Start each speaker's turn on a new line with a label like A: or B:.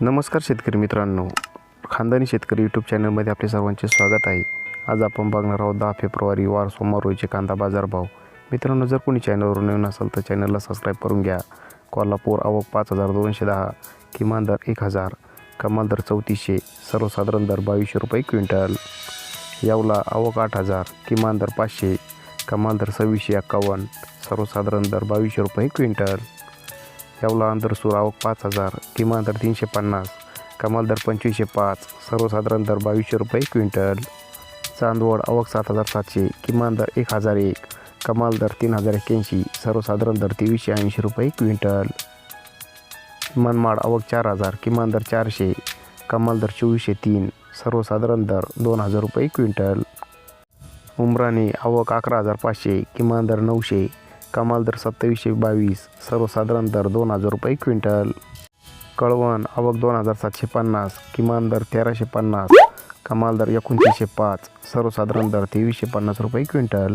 A: नमस्कार शेतकरी मित्रांनो. खानदानी शेतकरी यूट्यूब चॅनलमध्ये आपले सर्वांचे स्वागत आहे. आज आपण बघणार आहोत दहा फेब्रुवारी वार सोमवार रोजीचे कांदा बाजारभाव मित्रांनो जर कोणी चॅनलवर नवीन असेल तर चॅनलला सबस्क्राईब करून घ्या. कोल्हापूर आवक पाच हजार दोनशे दहा किमान दर एक हजार कमाल दर चौतीसशे सर्वसाधारण दर बावीसशे रुपये क्विंटल. यावला आवक आठ हजार किमान दर पाचशे कमाल दर सव्वीसशे एक्कावन्न सर्वसाधारण दर बावीसशे रुपये क्विंटल. यावला अंतरसूर आवक पाच हजार किमान दर तीनशे पन्नास कमाल दर पंचवीसशे पाच सर्वसाधारण दर बावीसशे रुपये क्विंटल. चांदवड आवक सात हजार सातशे किमान दर एक हजार एक कमाल दर तीन हजार एक्क्याऐंशी सर्वसाधारण दर तेवीसशे ऐंशी रुपये क्विंटल. मनमाड आवक चार हजार किमान दर चारशे कमाल दर चोवीसशे तीन सर्वसाधारण दर दोन हजार रुपये क्विंटल. उमराणी आवक अकरा हजार पाचशे किमान दर नऊशे कमाल दर सत्तावीसशे बावीस सर्वसाधारण दर दोन हजार रुपये क्विंटल. कळवण आवक दोन हजार सातशे पन्नास किमान दर तेराशे पन्नास कमाल दर एकोणतीसशे पाच सर्वसाधारण दर तेवीसशे पन्नास रुपये क्विंटल.